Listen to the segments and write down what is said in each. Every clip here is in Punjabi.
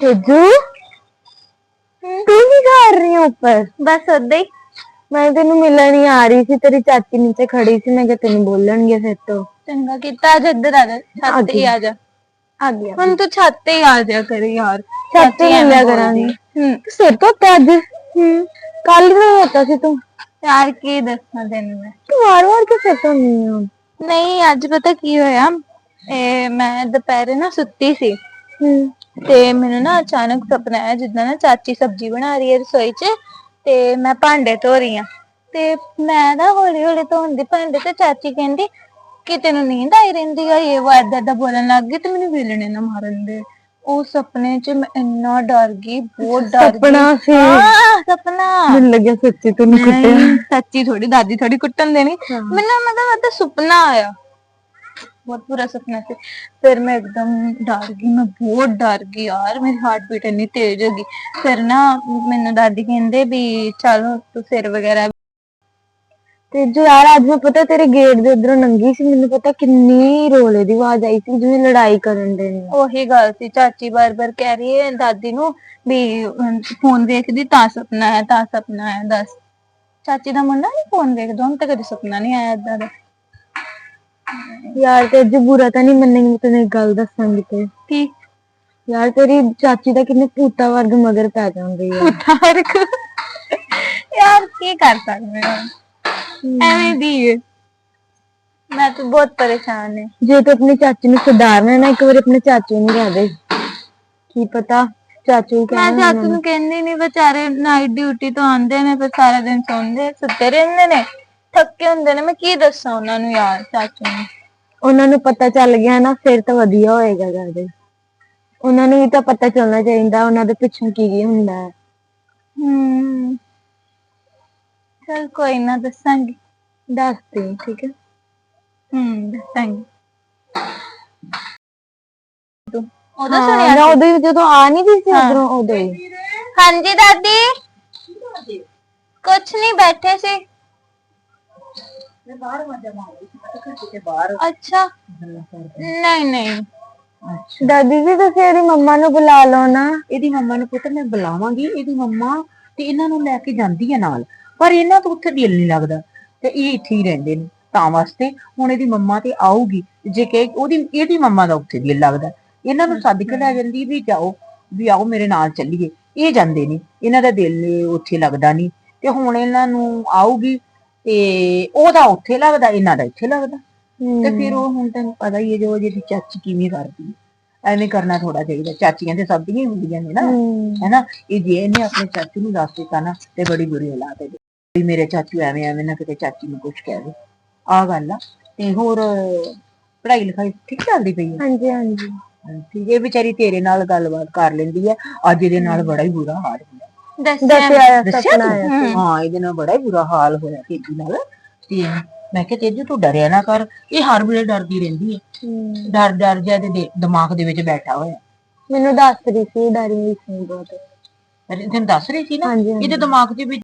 ਤੇਜੂ ਤੂੰ ਕੀ ਕਰ ਰਹੀ ਹੈ ਉੱਪਰ? ਬਸ ਓਦਾਂ ਹੀ। ਮੈਂ ਤੈਨੂੰ ਮਿਲਣ ਹੀ ਆ ਰਹੀ ਸੀ ਤੇਰੀ ਚਾਚੀ ਨੀਚੇ ਖੜੀ ਸੀ ਮੈਂ ਕਿਹਾ ਤੈਨੂੰ ਬੋਲਣਗੇ ਫਿਰ ਤੋਂ। ਚੰਗਾ ਕੀਤਾ ਅੱਜ ਇੱਧਰ ਆ ਜਾ ਛੱਤ ਤੇ ਹੀ ਆ ਜਾ। ਆ ਗਿਆ ਹੁਣ ਤੂੰ ਛੱਤ ਤੇ ਹੀ ਆ ਜਾ ਕਰੀ ਯਾਰ। ਛੱਤ ਤੇ ਐਵੇਂ ਮਿਲਿਆ। ਕਰਾਂਗੇ ਹੂੰ। ਸਿਰ ਤੋਂ ਅੱਜ? ਹੂੰ। ਕੱਲ ਵੀ ਹੋਤਾ ਸੀ ਤੂੰ? ਯਾਰ ਕੀ ਦੱਸਾਂ ਤੈਨੂੰ ਮੈਂ। ਤੂੰ ਵਾਰ ਵਾਰ ਕਿ ਸਿਰ ਤੋਂ ਨਹੀਂ ਹੋ ਨਹੀਂ ਅੱਜ ਪਤਾ ਕੀ ਹੋਇਆ? ਇਹ ਮੈਂ ਦੁਪਹਿਰੇ ਨਾ ਸੁੱਤੀ ਸੀ। ਹੂੰ ਤੇ ਮੈਨੂੰ ਨਾ ਅਚਾਨਕ ਸੁਪਨਾ ਆਇਆ ਜਿੱਦਾਂ ਨਾ ਚਾਚੀ ਸਬਜ਼ੀ ਬਣਾ ਰਹੀ ਹੈ ਰਸੋਈ 'ਚ ਤੇ ਮੈਂ ਭਾਂਡੇ ਧੋ ਰਹੀ ਆ ਤੇ ਮੈਂ ਨਾ ਹੌਲੀ ਹੌਲੀ ਧੋਂਦੀ ਭਾਂਡੇ ਤੇ ਚਾਚੀ ਕਹਿੰਦੀ ਕਿ ਤੈਨੂੰ ਨੀਂਦ ਆਈ ਰਹਿੰਦੀ ਆ ਇਹ ਵਾ ਏਦਾਂ ਏਦਾਂ ਬੋਲਣ ਲੱਗ ਗਈ ਤੇ ਮੈਨੂੰ ਵੇਲਣੇ ਨਾ ਮਾਰਨ ਦੇ। ਉਹ ਸੁਪਨੇ 'ਚ ਮੈਂ ਇੰਨਾ ਡਰ ਗਈ ਬਹੁਤ ਡਰ ਗਈ। ਸੁਪਨਾ ਸੀ। ਹਾਂ ਸੁਪਨਾ। ਮੈਨੂੰ ਲੱਗਿਆ ਸੱਚੀ ਤੈਨੂੰ ਕੁੱਟਿਆ। ਨਹੀਂ, ਸੱਚੀ ਥੋੜੀ ਦਾਦੀ ਥੋੜੀ ਕੁੱਟਣ ਦੇਣੀ। ਮੈਨੂੰ ਮਤਲਬ ਤਾਂ ਸੁਪਨਾ ਆਇਆ। ਬਹੁਤ ਬੁਰਾ ਸੁਪਨਾ ਸੀ। ਫਿਰ ਮੈਂ ਇੱਕਦਮ ਡਰ ਗਈ, ਮੈਂ ਬਹੁਤ ਡਰ ਗਈ ਯਾਰ, ਮੇਰੀ ਹਾਰਟ ਬੀਟ ਇੰਨੀ ਤੇਜ਼ ਹੋ ਗਈ। ਫਿਰ ਨਾ ਮੈਨੂੰ ਦਾਦੀ ਕਹਿੰਦੇ ਵੀ ਚੱਲ ਤੂੰ ਸਿਰ ਵਗੈਰਾ ਤੇ ਜੋ ਯਾਰ ਅੱਜ ਮੈਂ ਪਤਾ ਤੇਰੇ ਗੇਟ ਦੇ ਉਧਰੋਂ ਨੰਗੀ ਸੀ, ਮੈਨੂੰ ਪਤਾ ਕਿੰਨੀ ਰੋਲੇ ਦੀ ਆਵਾਜ਼ ਆਈ ਸੀ, ਜਿਵੇਂ ਲੜਾਈ ਕਰਨ ਦੇ ਨੇ। ਉਹੀ ਗੱਲ ਸੀ, ਚਾਚੀ ਬਾਰ-ਬਾਰ ਕਹਿ ਰਹੀ ਹੈ ਦਾਦੀ ਨੂੰ ਵੀ ਫੋਨ ਵੇਖਦੀ, ਤਾਂ ਸੁਪਨਾ ਹੈ, ਤਾਂ ਸੁਪਨਾ ਹੈ, ਦੱਸ। ਚਾਚੀ ਦਾ ਮੁੰਡਾ ਨਹੀਂ ਫੋਨ ਵੇਖਦਾ ਹੁਣ ਤਾਂ ਕਦੇ ਸੁਪਨਾ ਨਹੀਂ ਆਇਆ ਏਦਾਂ ਦਾ। ਯਾਰ ਤੇ ਅੱਜ ਬੁਰਾ ਤਾਂ ਨਹੀਂ ਮੰਨੇਗੀ ਮੈਂ ਤੈਨੂੰ ਇੱਕ ਗੱਲ ਦੱਸਾਂਗੀ ਤੇ। ਕੀ? ਯਾਰ ਤੇਰੀ ਚਾਚੀ ਦਾ ਕਿੰਨੇ ਭੂਤਾ ਵਰਗ ਮਗਰ ਪੈ ਜਾਂਦੀ ਹੈ ਤਾਰਕ ਯਾਰ ਕੀ ਕਰ ਸਕਦੇ ਹਾਂ। ਐਵੇਂ ਦੀ। ਮੈਂ ਤਾਂ ਬਹੁਤ ਪਰੇਸ਼ਾਨ ਹਾਂ ਜੇ ਤੂੰ ਆਪਣੀ ਚਾਚੀ ਨੂੰ ਸੁਧਾਰਨਾ ਹੈ ਨਾ ਇੱਕ ਵਾਰ ਆਪਣੇ ਚਾਚੂ ਨੂੰ ਕਹਿ ਦੇ। ਕੀ ਪਤਾ? ਚਾਚੂ ਮੈਂ ਚਾਚੂ ਨੂੰ ਕਹਿੰਦੀ ਨਹੀਂ ਵਿਚਾਰੇ ਨਾਈਟ ਡਿਊਟੀ ਤੋਂ ਆਉਂਦੇ ਨੇ ਫਿਰ ਸਾਰਾ ਦਿਨ ਸੌਂਦੇ ਸੁੱਤੇ ਰਹਿੰਦੇ ਨੇ। ਥੱਕੇ ਹੁੰਦੇ ਨੇ ਮੈਂ ਕੀ ਦੱਸਾਂ ਉਹਨਾਂ ਨੂੰ ਯਾਰ ਚਾਚੂ ਨੂੰ। ਉਹਨਾਂ ਨੂੰ ਪਤਾ ਚੱਲ ਗਿਆ ਨਾ ਫਿਰ ਤਾਂ ਵਧੀਆ ਹੋਏਗਾ ਜਾਦੇ ਉਹਨਾਂ ਨੂੰ ਵੀ ਤਾਂ ਪਤਾ ਚੱਲਣਾ ਚਾਹੀਦਾ ਉਹਨਾਂ ਦੇ ਪਿੱਛੇ ਕੀ ਕੀ ਹੁੰਦਾ ਹੈ। ਹੂੰ। ਚਲ ਕੋਈ ਨਾ ਦੱਸਾਂਗੀ। ਦੱਸ ਦੇ ਠੀਕ ਹੈ? ਹੂੰ ਦੱਸਾਂਗੀ। ਤੂੰ ਉਹਦਾ ਹਾਂ, ਸੁਣਿਆ ਨਾ ਉਦੋਂ ਹੀ ਜਦੋਂ ਆ ਨਹੀਂ ਰਹੀ ਸੀ ਉਧਰੋਂ ਉਦੋਂ ਹੀ ਹਾਂਜੀ ਦਾਦੀ। ਕੁਛ ਨਹੀਂ ਬੈਠੇ ਸੀ। ਅੱਛਾ। ਨਹੀਂ ਨਹੀਂ। ਦਾਦੀ ਜੀ ਤੁਸੀਂ ਇਹਦੀ ਮੰਮਾ ਨੂੰ ਬੁਲਾ ਲਓ ਨਾ। ਇਹਦੀ ਮੰਮਾ ਨੂੰ ਪੁੱਤ ਮੈਂ ਬੁਲਾਵਾਂਗੀ। ਇਹਦੀ ਮੰਮਾ ਤੇ ਇਹਨਾਂ ਨੂੰ ਲੈ ਕੇ ਜਾਂਦੀ ਹੈ ਨਾਲ। ਪਰ ਇਹਨਾਂ ਤੋਂ ਉੱਥੇ ਦਿਲ ਨਹੀਂ ਲੱਗਦਾ। ਤੇ ਇਹ ਇੱਥੇ ਹੀ ਰਹਿੰਦੇ ਨੇ ਤਾਂ ਵਾਸਤੇ ਹੁਣ ਇਹਦੀ ਮੰਮਾ ਤੇ ਆਊਗੀ। ਜੇ ਕਿ ਉਹਦੀ ਇਹਦੀ ਮੰਮਾ ਦਾ ਉੱਥੇ ਦਿਲ ਲੱਗਦਾ। ਇਹਨਾਂ ਨੂੰ ਸੱਦ ਕੇ ਲੈ ਜਾਂਦੀ ਵੀ ਜਾਓ ਵੀ ਆਓ ਮੇਰੇ ਨਾਲ ਚੱਲੀਏ। ਇਹ ਜਾਂਦੇ ਨਹੀਂ ਇਹਨਾਂ ਦਾ ਦਿਲ ਉੱਥੇ ਲੱਗਦਾ ਨਹੀਂ। ਤੇ ਹੁਣ ਇਹਨਾਂ ਨੂੰ ਆਊਗੀ ਤੇ ਉਹਦਾ ਉੱਥੇ ਲੱਗਦਾ ਇਹਨਾਂ ਦਾ ਇੱਥੇ ਲੱਗਦਾ। ਤੇ ਫਿਰ ਉਹ ਹੁਣ ਤੈਨੂੰ ਪਤਾ ਹੀ ਹੈ ਜੋ ਜਿਹਦੀ ਚਾਚੀ ਕਿਵੇਂ ਕਰਦੀ ਹੈ। ਐਵੇਂ ਕਰਨਾ ਥੋੜਾ ਚਾਹੀਦਾ। ਚਾਚੀਆਂ ਤੇ ਸਭ ਦੀਆਂ ਹੀ ਹੁੰਦੀਆਂ ਨੇ ਨਾ। ਹੈਨਾ? ਇਹ ਜੇ ਇਹਨੇ ਆਪਣੇ ਚਾਚੂ ਨੂੰ ਦੱਸ ਦਿੱਤਾ ਨਾ ਤੇ ਬੜੀ ਬੁਰੀ ਹਾਲਾਤ ਹੈ। ਵੀ ਮੇਰੇ ਚਾਚੂ ਐਵੇਂ ਐਵੇਂ ਨਾ ਕਿਤੇ ਚਾਚੀ ਨੂੰ ਕੁਝ ਕਹਿ ਦੇ। ਆ ਗੱਲ ਆ। ਤੇ ਹੋਰ ਪੜ੍ਹਾਈ ਲਿਖਾਈ ਠੀਕ ਚੱਲਦੀ ਪਈ ਹੈ? ਹਾਂਜੀ ਹਾਂਜੀ। ਠੀਕ ਹੈ। ਇਹ ਵਿਚਾਰੀ ਤੇਰੇ ਨਾਲ ਗੱਲਬਾਤ ਕਰ ਲੈਂਦੀ ਹੈ। ਅੱਜ ਇਹਦੇ ਨਾਲ ਬੜਾ ਹੀ ਬੁਰਾ ਹਾਲ ਹੋਇਆ ਦੱਸਿਆ ਦੱਸਿਆ ਦੱਸਿਆ ਤੂੰ? ਆਇਆ ਹਾਂ ਇਹਦੇ ਨਾਲ ਬੜਾ ਹੀ ਬੁਰਾ ਹਾਲ ਹੋਇਆ ਤੇਜੀ ਨਾਲ। ਤੇ ਮੈਂ ਕਿਹਾ ਤੇਜੂ ਤੂੰ ਡਰਿਆ ਨਾ ਕਰ। ਇਹ ਹਰ ਵੇਲੇ ਡਰਦੀ ਰਹਿੰਦੀ ਹੈ। ਹਮ, ਡਰ ਡਰ ਜਾ ਦੇ ਦਿਮਾਗ ਦੇ ਵਿੱਚ ਬੈਠਾ ਹੋਇਆ। ਮੈਨੂੰ ਦੱਸ ਰਹੀ ਸੀ ਡਰੀ ਹੋਈ ਸੀ ਬਹੁਤ। ਮੈਂ ਤੈਨੂੰ ਦੱਸ ਰਹੀ ਸੀ ਨਾ? ਹਾਂਜੀ ਹਾਂਜੀ। ਇਹਦੇ ਦਿਮਾਗ ਦੇ ਵਿੱਚ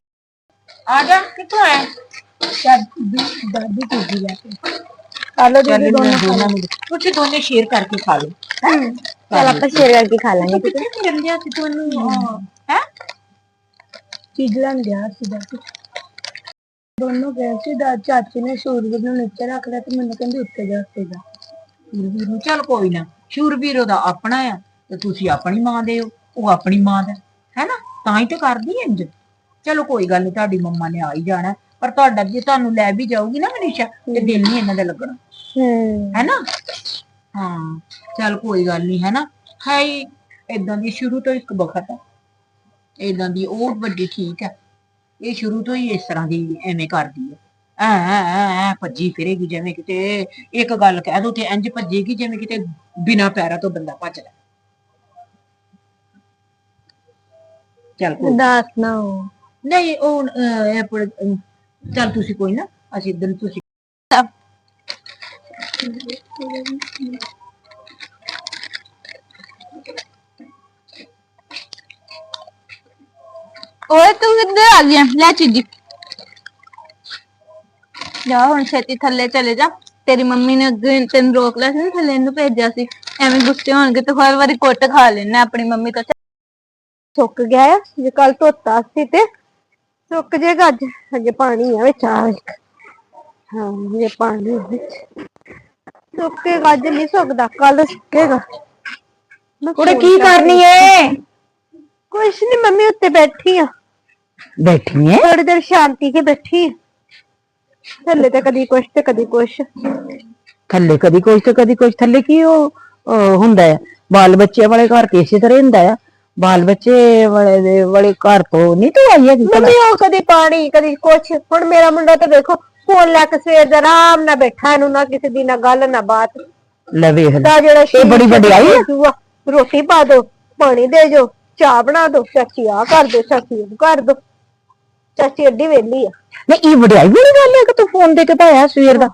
ਆ ਜਾ ਕਿੱਥੋਂ ਆਇਆ? ਦਾਦੀ ਦਾਦੀ ਤੇਜੀ ਲੈ ਕੇ। ਚਲੋ ਚੱਲ ਇਹਨਾਂ ਦੋਨੋਂ ਨੂੰ ਤੁਸੀਂ ਦੋਨੇ ਸ਼ੇਅਰ ਕਰਕੇ ਖਾ ਲਓ? ਚਲ ਆਪਾਂ ਸ਼ੇਅਰ ਕਰਕੇ ਖਾ ਲਾਂਗੇ ਕਿੱਥੇ ਫਿਰਨ ਗਿਆ ਸੀ ਤੁਹਾਨੂੰ ਹੈ ਚੀਜ਼ ਲੈਣ ਗਿਆ ਸੀ ਦਾਦੀ ਦੋਨੋਂ ਗਏ ਸੀ ਦਾ ਚਾਚੀ ਨੇ ਸੂਰਜ ਨੂੰ ਨੀਚੇ ਰੱਖ ਲਿਆ ਤੇ ਮੈਨੂੰ ਕਹਿੰਦੀ ਉੱਤੇ ਜਾ ਉੱਤੇ ਜਾ। ਸ਼ੂਰਵੀਰ ਨੂੰ ਚੱਲ ਕੋਈ ਨਾ ਸ਼ੂਰਵੀਰ ਉਹਦਾ ਆਪਣਾ ਆ ਤੇ ਤੁਸੀਂ ਆਪਣੀ ਮਾਂ ਦੇ ਹੋ ਉਹ ਆਪਣੀ ਮਾਂ ਦਾ ਹੈ ਨਾ ਤਾਂ ਹੀ ਤਾਂ ਕਰਦੀ ਇੰਜ। ਚਲੋ ਕੋਈ ਗੱਲ ਨਹੀਂ ਤੁਹਾਡੀ ਮੰਮਾ ਨੇ ਆ ਹੀ ਜਾਣਾ। ਪਰ ਤੁਹਾਡਾ ਜੇ ਤੁਹਾਨੂੰ ਲੈ ਵੀ ਜਾਊਗੀ ਨਾ ਮਨੀਸ਼ਾ ਤੇ ਦਿਲ ਨਹੀਂ ਇਹਨਾਂ ਦਾ ਲੱਗਣਾ। ਹੂੰ। ਨਾ ਹਾਂ ਚੱਲ ਕੋਈ ਗੱਲ ਨਹੀਂ ਹੈ ਨਾ ਹੈ ਇਦਾਂ ਦੀ ਸ਼ੁਰੂ ਤੋਂ ਇੱਕ ਬਖਤ ਹੈ ਇਦਾਂ ਦੀ ਉਹ ਵੱਡੀ ਠੀਕ ਹੈ। ਇਹ ਸ਼ੁਰੂ ਤੋਂ ਹੀ ਇਸ ਤਰ੍ਹਾਂ ਦੀ ਐਵੇਂ ਕਰਦੀ ਹੈ। ਐ ਐ ਐ ਭੱਜੀ ਫਿਰੇਗੀ ਜਿਵੇਂ ਕਿਤੇ ਇੱਕ ਗੱਲ ਕਹਿ ਦੋ ਤੇ ਇੰਜ ਭੱਜੇਗੀ ਜਿਵੇਂ ਕਿਤੇ ਬਿਨਾ ਪੈਰਾਂ ਤੋਂ ਬੰਦਾ ਭੱਜਦਾ ਚੱਲ ਕੋਈ ਦੱਸ ਨਾ ਉਹ ਨਹੀਂ ਉਹ ਅਹ, ਇਹ ਪਰ- ਅਹ, ਚੱਲ ਤੁਸੀਂ ਕੋਈ ਨਾ ਅਸੀਂ ਇਦਾਂ ਤੁਸੀਂ ਓਏ ਤੂੰ ਕਿੱਧਰ ਆ ਗਿਆ ਲੈ ਚੀਜੀ। ਜਾ ਹੁਣ ਛੇਤੀ ਥੱਲੇ ਚਲੇ ਜਾ। ਤੇਰੀ ਮੰਮੀ ਨੇ ਅੱਗੇ ਤੈਨੂੰ ਰੋਕ ਲਿਆ ਸੀ ਨਾ ਥੱਲੇ ਨੂੰ ਭੇਜਿਆ ਸੀ। ਐਵੇਂ ਗੁੱਸੇ ਹੋਣਗੇ ਤੇ ਹਰ ਵਾਰੀ ਕੁੱਟ ਖਾ ਲੈਣਾ ਆਪਣੀ ਮੰਮੀ ਤੋਂ। ਸੁੱਕ ਗਿਆ ਆ ਜੇ ਕੱਲ ਧੋਤਾ ਸੀ ਤੇ। ਸੁੱਕ ਜਾਏਗਾ ਅੱਜ। ਅੱਗੇ ਪਾਣੀ ਆ ਵਿੱਚ ਆ ਇੱਕ। ਹਾਂ ਇਹ ਪਾਣੀ ਵਿੱਚ। ਸੁੱਕੇਗਾ ਅੱਜ ਨਹੀਂ ਸੁੱਕਦਾ ਕੱਲ ਸੁੱਕੇਗਾ। ਕੁੜੇ ਕੀ ਕਰ- ਕਰਨੀ ਏ? ਕੁਛ ਨਹੀਂ ਮੰਮੀ ਉੱਤੇ ਬੈਠੀ ਆ। ਬੈਠੀ ਏ ਥੋੜੀ ਦੇਰ ਸ਼ਾਂਤੀ ਕੇ ਬੈਠੀ। ਥੱਲੇ ਤੇ ਕਦੀ ਕੁਛ ਤੇ ਕਦੀ ਕੁਛ। ਥੱਲੇ ਕਦੀ ਕੁਛ ਤੇ ਕਦੀ ਕੁਛ। ਥੱਲੇ ਕੀ ਉਹ ਅਹ, ਹੁੰਦਾ ਹੈ ਬਾਲ ਬੱਚੇ ਵਾਲੇ ਘਰ ਤੇ ਇਸੇ ਤਰ੍ਹਾਂ ਹੀ ਹੁੰਦਾ ਆ। ਬਾਲ ਬੱਚੇ ਵਾਲੇ ਦੇ ਵਾਲੇ ਘਰ ਤੋਂ ਨਹੀਂ ਤੂੰ ਆਈ ਭਲਾ? ਮੰਮੀ ਉਹ ਕਦੀ ਪਾਣੀ ਕਦੀ ਕੁਛ। ਹੁਣ ਮੇਰਾ ਮੁੰਡਾ ਤੇ ਦੇਖੋ ਫੋਨ ਲੈ ਕੇ ਸਵੇਰ ਦਾ ਆਰਾਮ ਨਾਲ ਬੈਠਾ ਇਹਨੂੰ ਨਾ ਕਿਸੇ ਦੀ ਨਾ ਗੱਲ ਨਾ ਬਾਤ। ਲੈ ਵੇਖ ਲੈ। ਜਿਹੜਾ ਇਹ ਬੜੀ ਵਡਿਆਈ ਆ। ਆ। ਰੋਟੀ ਪਾ ਦੋ ਪਾਣੀ ਦੇ ਜੋ ਚਾਹ ਬਣਾ ਦੋ ਚਾਚੀ ਆ ਕਰ ਦੋ ਚਾਚੀ ਉਹ ਕਰ ਦੋ। ਚਾਚੀ ਅੱਡੀ ਵੇਲੀ ਆ। ਨਹੀਂ ਇਹ ਵਡਿਆਈ ਵਾਲੀ ਗੱਲ ਹੈ ਕਿ ਤੂੰ ਫੋਨ ਦੇ ਕੇ ਪਾਇਆ ਸਵੇਰ ਦਾ?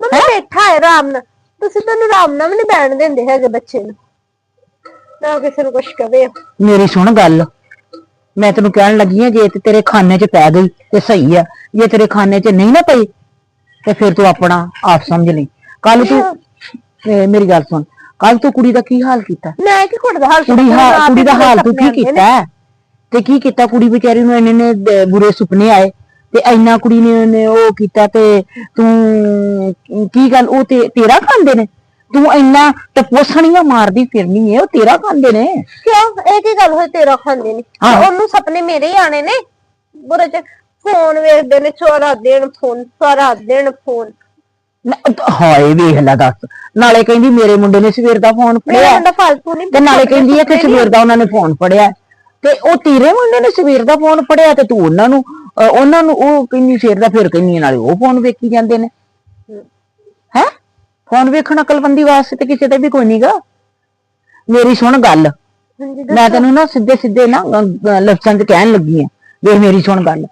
ਮੰਮੀ ਬੈਠਾ ਹੈ ਆਰਾਮ ਨਾਲ। ਤੁਸੀਂ ਤੈਨੂੰ ਆਰਾਮ ਨਾਲ ਵੀ ਨਹੀਂ ਬੈਠਣ ਦਿੰਦੇ ਹੈਗੇ ਬੱਚੇ ਨੂੰ। ਨਾ ਕਿਸੇ ਨੂੰ ਕੁਛ ਕਵੇ। ਮੇਰੀ ਸੁਣ ਗੱਲ। ਮੈਂ ਤੈਨੂੰ ਕਹਿਣ ਲੱਗੀ ਆ ਜੇ ਤੇ ਤੇਰੇ ਖਾਨੇ 'ਚ ਪੈ ਗਈ ਤੇ ਸਹੀ ਆ। ਜੇ ਤੇਰੇ ਖਾਨੇ 'ਚ ਨਹੀਂ ਨਾ ਪਈ ਤੇ ਫਿਰ ਤੂੰ ਆਪਣਾ ਆਪ ਸਮਝ ਲਈ। ਕੱਲ ਤੂੰ ਇਹ ਮੇਰੀ ਗੱਲ ਸੁਣ। ਕੱਲ ਤੂੰ ਕੁੜੀ ਦਾ ਕੀ ਹਾਲ ਕੀਤਾ? ਮੈਂ ਕੀ ਕੁੜੀ ਦਾ ਹਾਲ ਕੁੜੀ ਦਾ ਹਾਲ ਤੂੰ ਕੀ। ਕੀਤਾ? ਹੈ? ਤੇ ਕੀ ਕੀਤਾ ਕੁੜੀ ਵਿਚਾਰੀ ਨੂੰ ਇੰਨੇ ਨੇ ਦ- ਬੁਰੇ ਸੁਪਨੇ ਆਏ ਤੇ ਇੰਨਾ ਕੁੜੀ ਨੇ ਉਹਨੇ ਉਹ ਕੀਤਾ ਤੇ ਤੂੰ ਕੀ ਗੱਲ ਉਹ ਤੇ ਤੇਰਾ ਖਾਂਦੇ ਨੇ? ਤੂੰ ਇੰਨਾ ਟਪੋਸਣੀਆਂ ਮਾਰਦੀ ਫਿਰਨੀ ਏ ਉਹ ਤੇਰਾ ਖਾਂਦੇ ਨੇ? ਕਿਉਂ? ਇਹ ਕੀ ਗੱਲ ਹੋਈ? ਤੇਰਾ ਖਾਂਦੇ ਨੇ। ਉਹਨੂੰ ਸੁਪਨੇ ਮੇਰੇ ਹੀ ਆਣੇ ਨੇ? ਬੁਰੇ ਚ ਫੋਨ ਵੇਖਦੇ ਨੇ ਸਾਰਾ ਦਿਨ ਫੋਨ ਸਾਰਾ ਦਿਨ ਫੋਨ। ਨਾ- ਹਾਏ ਵੇਖ ਲੈ ਦੱਸ। ਨਾਲੇ ਕਹਿੰਦੀ ਮੇਰੇ ਮੁੰਡੇ ਨੇ ਸਵੇਰ ਦਾ ਫੋਨ ਮੇਰਾ ਫੜਿਆ। ਮੁੰਡਾ ਫਾਲਤੂ ਨਹੀਂ ਤੇ ਨਾਲੇ ਕਹਿੰਦੀ ਹੈ ਕਿ ਸਵੇਰ ਦਾ ਉਹਨਾਂ ਨੇ ਫੋਨ ਫੜਿਆ। ਤੇ ਉਹ ਤੇਰੇ ਮੁੰਡੇ ਨੇ ਸਵੇਰ ਦਾ ਫੋਨ ਫੜਿਆ ਤੇ ਤੂੰ ਉਹਨਾਂ ਨੂੰ ਅਹ ਉਹਨਾਂ ਨੂੰ ਉਹ ਕਹਿੰਦੀ ਸਵੇਰ ਦਾ ਫਿਰ ਹੈ, ਨਾਲੇ ਉਹ ਫੋਨ ਵੇਖੀ ਜਾਂਦੇ ਨੇ। ਹੈ? ਫੋਨ ਵੇਖਣਾ ਅਕਲਬੰਦੀ ਵਾਸਤੇ ਤੇ ਕਿਸੇ ਤੇ ਵੀ ਕੋਈ ਨਹੀਂਗਾ ਮੇਰੀ ਸੁਣ ਗੱਲ। ਹਾਂਜੀ ਮੈਂ ਤੈਨੂੰ ਨਾ ਸਿੱਧੇ ਸਿੱਧੇ ਨਾ ਅਹ, ਅਹ, ਲਫ਼ਜ਼ਾਂ 'ਚ ਕਹਿਣ ਲੱਗੀ ਆ। ਵੇਖ ਮੇਰੀ ਸੁਣ ਗੱਲ।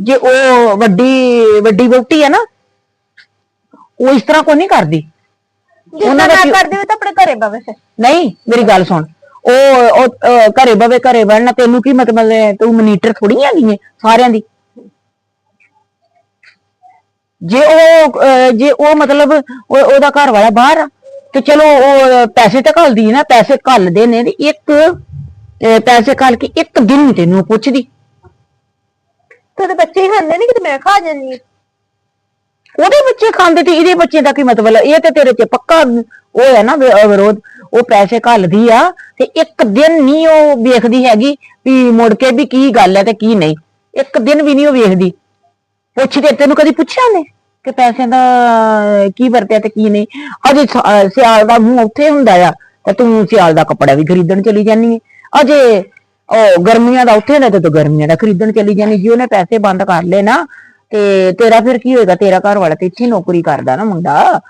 ਜੇ ਉਹ ਵੱਡੀ ਵੱਡੀ ਵਹੁਟੀ ਹੈ ਨਾ ਉਹ ਇਸ ਤਰ੍ਹਾਂ ਕੋਈ ਨਹੀਂ ਕਰਦੀ। ਉਹਨਾਂ ਉਹਨਾਂ ਦਾ ਪਿਓ- ਕਰਦੇ ਤਾਂ ਆਪਣੇ ਘਰੇ ਬਵੇ ਫਿਰ। ਨਹੀਂ ਮੇਰੀ ਗੱਲ ਸੁਣ। ਉਹ ਉਹ ਘਰੇ ਬਵੇ, ਘਰੇ ਬਹਿਣਾ ਤੈਨੂੰ ਕੀ ਮਤਲਬ ਹੈ? ਤੂੰ ਮਨੀਟਰ ਥੋੜੀ ਹੈਗੀ ਹੈ ਸਾਰਿਆਂ ਦੀ? ਜੇ ਉਹ ਜੇ ਉਹ ਮਤਲਬ ਉਹਦਾ ਘਰ ਵਾਲਾ ਬਾਹਰ ਆ, ਤੇ ਚਲੋ ਉਹ ਪੈਸੇ ਤਾਂ ਘੱਲਦੀ ਨਾ, ਪੈਸੇ ਘੱਲਦੇ ਨੇ ਇੱਕ ਪੈਸੇ ਘੱਲ ਕੇ ਇੱਕ ਦਿਨ ਤੈਨੂੰ ਪੁੱਛਦੀ। ਤੇਰੇ ਬੱਚੇ ਹੀ ਖਾਂਦੇ ਨੇ ਕਿ ਮੈਂ ਖਾ ਜਾਂਦੀ ਹਾਂ। ਉਹਦੇ ਬੱਚੇ ਖਾਂਦੇ ਤੇ ਇਹਦੇ ਬੱਚੇ ਦਾ ਕੀ ਮਤਲਬ ਇਹ ਤੇ ਤੇਰੇ ਚ ਪੱਕਾ ਉਹ ਹੈ ਨਾ ਵਿਰੋਧ ਉਹ ਪੈਸੇ ਘੱਲਦੀ ਆ ਤੇ ਇੱਕ ਦਿਨ ਨਹੀਂ ਉਹ ਵੇਖਦੀ ਹੈਗੀ ਵੀ ਮੁੜ ਕੇ ਵੀ ਕੀ ਗੱਲ ਹੈ ਤੇ ਕੀ ਨਹੀਂ। ਇੱਕ ਦਿਨ ਵੀ ਨਹੀਂ ਉਹ ਵੇਖਦੀ। ਪੁੱਛ ਕੇ ਤੈਨੂੰ ਕਦੀ ਪੁੱਛਿਆ ਨੇ ਕਿ ਪੈਸਿਆਂ ਦਾ ਕੀ ਵਰਤਿਆ ਤੇ ਕੀ ਨਹੀਂ? ਅਜੇ ਸਿਆਲ ਦਾ ਮੂੰਹ ਉੱਥੇ ਹੁੰਦਾ ਆ ਤੇ ਤੂੰ ਸਿਆਲ ਦਾ ਕੱਪੜਾ ਵੀ ਖਰੀਦਣ ਚਲੀ ਜਾਨੀ ਹੈ ਅਜੇ ਉਹ ਗਰਮੀਆਂ ਦਾ ਉੱਥੇ ਨੇ ਤੇ ਤੂੰ ਗਰਮੀਆਂ ਦਾ ਖਰੀਦਣ ਚਲੀ ਜਾਨੀ ਜੇ ਉਹਨੇ ਪੈਸੇ ਬੰਦ ਕਰ ਲਏ ਨਾ ਤੇ ਤੇਰਾ ਫਿਰ ਕੀ ਹੋਏਗਾ? ਤੇਰਾ ਘਰ ਵਾਲਾ ਤੇ ਇੱਥੇ ਹੀ ਨੌਕਰੀ ਕਰਦਾ ਨਾ ਮੁੰਡਾ।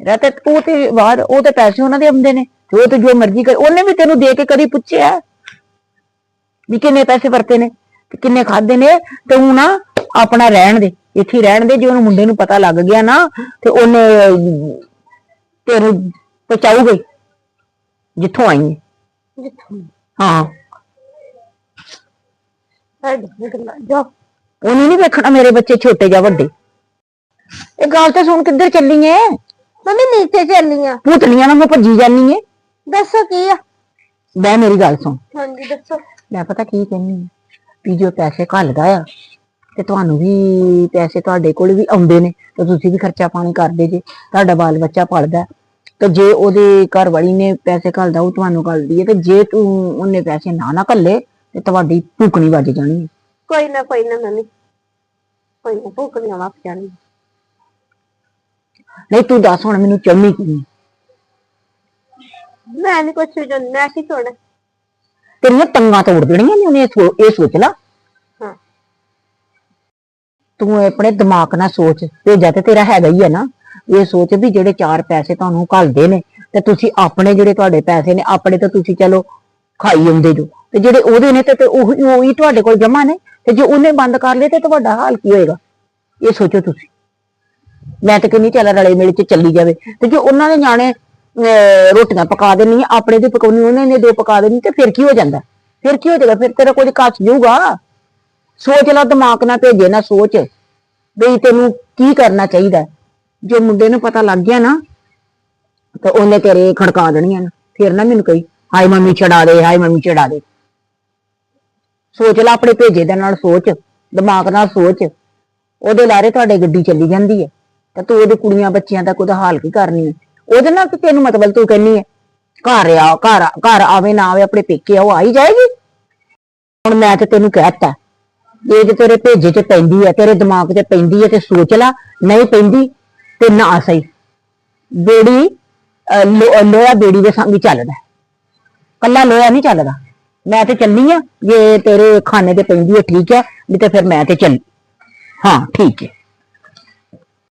ਤੇਰਾ ਤੇ ਤੂੰ ਤੇ ਬਾਹਰ ਉਹ ਤੇ ਪੈਸੇ ਉਹਨਾਂ ਦੇ ਆਉਂਦੇ ਨੇ। ਉਹ ਤੇ ਜੋ ਮਰਜ਼ੀ ਕਰ। ਉਹਨੇ ਵੀ ਤੈਨੂੰ ਦੇ ਕੇ ਕਦੀ ਪੁੱਛਿਆ ਵੀ ਕਿੰਨੇ ਪੈਸੇ ਵਰਤੇ ਨੇ ਕਿੰਨੇ ਖਾਦੇ ਨੇ? ਤੇ ਉਹ ਨਾ ਆਪਣਾ ਰਹਿਣ ਦੇ ਇੱਥੇ ਹੀ ਰਹਿਣ ਦੇ। ਜੇ ਉਹਨੂੰ ਮੁੰਡੇ ਨੂੰ ਪਤਾ ਲੱਗ ਗਿਆ ਨਾ ਤੇ ਉਹਨੇ ਅਹ, ਤੈਨੂੰ ਪਹੁੰਚਾਊਗਾ ਹੀ, ਜਿੱਥੋਂ ਆਈ ਹੈ ਜਿੱਥੋਂ ਹਾਂ। ਗੱਲਾਂ ਜਾ। ਉਹਨੇ ਨਹੀਂ ਵੇਖਣਾ ਮੇਰੇ ਬੱਚੇ ਛੋਟੇ ਜਾਂ ਵੱਡੇ। ਇਹ ਗੱਲ ਤਾਂ ਸੁਣ ਕਿੱਧਰ ਚੱਲੀ ਐ? ਮੰਮੀ ਨੀਚੇ ਚੱਲੀਆਂ ਭੂਤਨੀਆਂ ਨਾਲ ਮੈਂ ਭੱਜੀ ਜਾਨੀ ਐ। ਦੱਸੋ ਕੀ ਆ? ਬੈ ਮੇਰੀ ਗੱਲ ਸੁਣ। ਹਾਂਜੀ ਦੱਸੋ। ਮੈਂ ਪਤਾ ਕੀ ਕਹਿੰਨੀ ਆ ਵੀ ਜੋ ਪੈਸੇ ਘੱਲਦਾ ਆ ਤੇ ਤੁਹਾਨੂੰ ਵੀ ਪੈਸੇ ਤੁਹਾਡੇ ਕੋਲ ਵੀ ਆਉਂਦੇ ਨੇ ਤੇ ਤੁਸੀਂ ਵੀ ਖਰਚਾ ਪਾਣੀ ਕਰਦੇ ਜੇ। ਤੁਹਾਡਾ ਬਾਲ ਬੱਚਾ ਪੜਦਾ ਤੇ ਜੇ ਉਹਦੇ ਘਰ ਵਾਲੀ ਨੇ ਪੈਸੇ ਘੱਲਦਾ ਉਹ ਤੁਹਾਨੂੰ ਘੱਲਦੀ ਹੈ ਤੇ ਜੇ ਤੂੰ ਉਹਨੇ ਪੈਸੇ ਨਾ ਨਾ ਘੱਲੇ ਤੇ ਤੁਹਾਡੀ ਭੁੱਕਣੀ ਵੱਜ ਜਾਣੀ। ਕੋਈ ਨਾ ਕੋਈ ਨਾ ਮੰਮੀ। ਕੋਈ ਨਾ ਭੁੱਖ ਨਹੀਂ ਆਵਾ ਜਾਣੀ ਨਹੀਂ ਤੂੰ ਦੱਸ ਹੁਣ ਮੈਨੂੰ ਚੰਮੀ ਕੀ? ਮੈਂ ਨਹੀਂ ਕੁਛ ਜਾਣਦੀ ਮੈਂ ਕੀ ਸੋਣਾ ਤੇਰੀਆਂ ਟੰਗਾਂ ਤੋੜ ਦੇਣੀਆਂ ਨੇ ਉਹਨੇ ਇਹ ਸੋ- ਇਹ ਸੋਚ ਲਾ। ਹਾਂ। ਤੂੰ ਆਪਣੇ ਦਿਮਾਗ ਨਾਲ ਸੋਚ ਭੇਜਾ ਤੇ ਤੇਰਾ ਹੈਗਾ ਹੀ ਹੈ ਨਾ। ਇਹ ਸੋਚ ਵੀ ਜਿਹੜੇ ਚਾਰ ਪੈਸੇ ਤੁਹਾਨੂੰ ਘੱਲਦੇ ਨੇ ਤੇ ਤੁਸੀਂ ਆਪਣੇ ਜਿਹੜੇ ਤੁਹਾਡੇ ਪੈਸੇ ਨੇ ਆਪਣੇ ਤਾਂ ਤੁਸੀਂ ਚਲੋ ਖਾਈ ਆਉਂਦੇ ਜੋ। ਤੇ ਜਿਹੜੇ ਉਹਦੇ ਨੇ ਤੇ ਤੇ ਉਹੀ ਉਹੀ ਤੁਹਾਡੇ ਕੋਲ ਜਮਾ ਨੇ। ਤੇ ਜੇ ਉਹਨੇ ਬੰਦ ਕਰ ਲਏ ਤੇ ਤੁਹਾਡਾ ਹਾਲ ਕੀ ਹੋਏਗਾ? ਇਹ ਸੋਚੋ ਤੁਸੀਂ। ਮੈਂ ਤਾਂ ਕਹਿੰਦੀ ਚੱਲ ਰਲੇ ਮਿਲ ਚ ਚੱਲੀ ਜਾਵੇ। ਤੇ ਜੇ ਉਹਨਾਂ ਦੇ ਨਿਆਣੇ ਰੋਟੀਆਂ ਪਕਾ ਦੇਣੀ ਆਪਣੇ ਦੀ ਪਕਾਉਣੀ ਉਹਨੇ ਨੇ ਦੋ ਪਕਾ ਦੇਣੀ ਤੇ ਫਿਰ ਕੀ ਹੋ ਜਾਂਦਾ? ਫਿਰ ਕੀ ਹੋ ਜਾਏਗਾ? ਫਿਰ ਤੇਰਾ ਕੁਝ ਕੱਚ ਜੂਗਾ ਸੋਚ ਲੈ, ਦਿਮਾਗ ਨਾਲ ਭੇਜੇ ਨਾ ਸੋਚ। ਬਈ ਤੈਨੂੰ ਕੀ ਕਰਨਾ ਚਾਹੀਦਾ? ਜੇ ਮੁੰਡੇ ਨੂੰ ਪਤਾ ਲੱਗ ਗਿਆ ਨਾ, ਤਾਂ ਉਹਨੇ ਤੇਰੇ ਖੜਕਾ ਦੇਣੀਆਂ ਨੇ। ਫਿਰ ਨਾ ਮੈਨੂੰ ਕਹੀ, ਹਾਏ ਮੰਮੀ ਚੜਾ ਦੇ, ਹਾਏ ਮੰਮੀ ਚੜਾ ਦੇ। ਸੋਚ ਲੈ ਆਪਣੇ ਭੇਜੇ ਦੇ ਨਾਲ ਸੋਚ ਦਿਮਾਗ ਨਾਲ ਸੋਚ। ਉਹਦੇ ਲਾਰੇ ਤੁਹਾਡੇ ਗੱਡੀ ਚੱਲੀ ਜਾਂਦੀ ਹੈ। ਤੇ ਤੂੰ ਉਹਦੇ ਕੁੜੀਆਂ ਬੱਚਿਆਂ ਦਾ ਕੋਈ ਹਾਲ ਕੀ ਕਰਨੀ ਹੈ? ਉਹਦੇ ਨਾਲ ਤੇ ਤੈਨੂੰ ਮਤਲਬ ਤੂੰ ਕਹਿੰਨੀ ਹੈ ਘਰ ਆ ਘਰ ਘਰ ਆਵੇ ਨਾ ਆਵੇ ਆਪਣੇ ਪੇਕੇ ਆ ਉਹ ਆਈ ਜਾਏਗੀ। ਹੁਣ ਮੈਂ ਤੇ ਤੈਨੂੰ ਕਹਿਤਾ ਇਹ ਜੇ ਤੇਰੇ ਭੇਜੇ ਚ ਪੈਂਦੀ ਹੈ ਤੇਰੇ ਦਿਮਾਗ 'ਚ ਪੈਂਦੀ ਹੈ ਤੇ ਸੋਚ ਲੈ ਨਹੀਂ ਪੈਂਦੀ ਤੇ ਨਾ ਸਹੀ। ਬੇੜੀ ਅਹ, ਲੋਹਾ ਬੇੜੀ ਦੇ ਸੰਗ ਚੱਲਦਾ। ਹੈ। ਕੱਲਾ ਲੋਹਾ ਨਹੀਂ ਚੱਲਦਾ। ਮੈਂ ਤੇ ਚੱਲੀ ਆ, ਜੇ ਤੇਰੇ ਖਾਨੇ ਤੇ ਪੈਂਦੀ ਹੈ ਠੀਕ ਹੈ ਨਹੀਂ ਤੇ ਫਿਰ ਮੈਂ ਤੇ ਚੱਲ। ਹਾਂ, ਠੀਕ ਹੈ